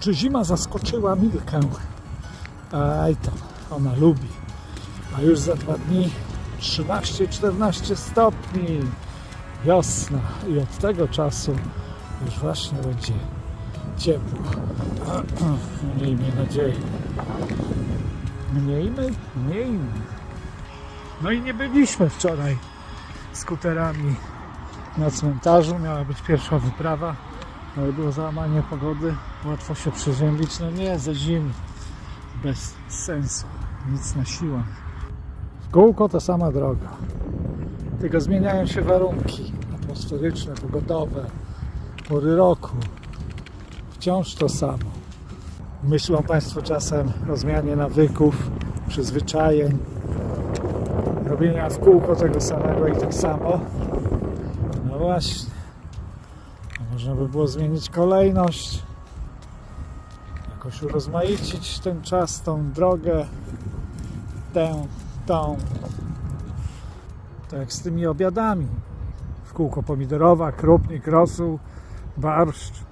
Czy zima zaskoczyła Milkę? Aj tam, ona lubi. A już za dwa dni 13-14 stopni. Wiosna i od tego czasu już właśnie będzie ciepło. Miejmy nadzieję. Miejmy, miejmy. No i nie byliśmy wczoraj skuterami na cmentarzu. Miała być pierwsza wyprawa, ale było załamanie pogody. Łatwo się przeziębić. No nie, ze zimy. Bez sensu. Nic na siłę. W kółko ta sama droga. Tylko zmieniają się warunki atmosferyczne, pogodowe, pory roku. Wciąż to samo. Myślą Państwo czasem o zmianie nawyków, przyzwyczajeń, robienia w kółko tego samego i tak samo. No właśnie. Można by było zmienić kolejność, jakoś urozmaicić ten czas, tą drogę, tę, tą. Tak jak z tymi obiadami. W kółko pomidorowa, krupnik, rosół, barszcz.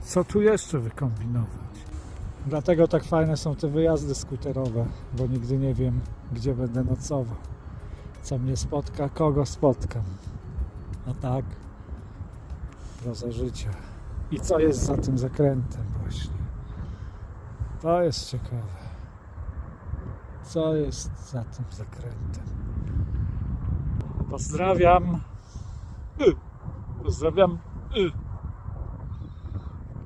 Co tu jeszcze wykombinować? Dlatego tak fajne są te wyjazdy skuterowe, bo nigdy nie wiem, gdzie będę nocował, co mnie spotka, kogo spotkam. A tak, proza życia. I co jest za tym zakrętem właśnie? To jest ciekawe. Co jest za tym zakrętem? Pozdrawiam. Y. Pozdrawiam. Y.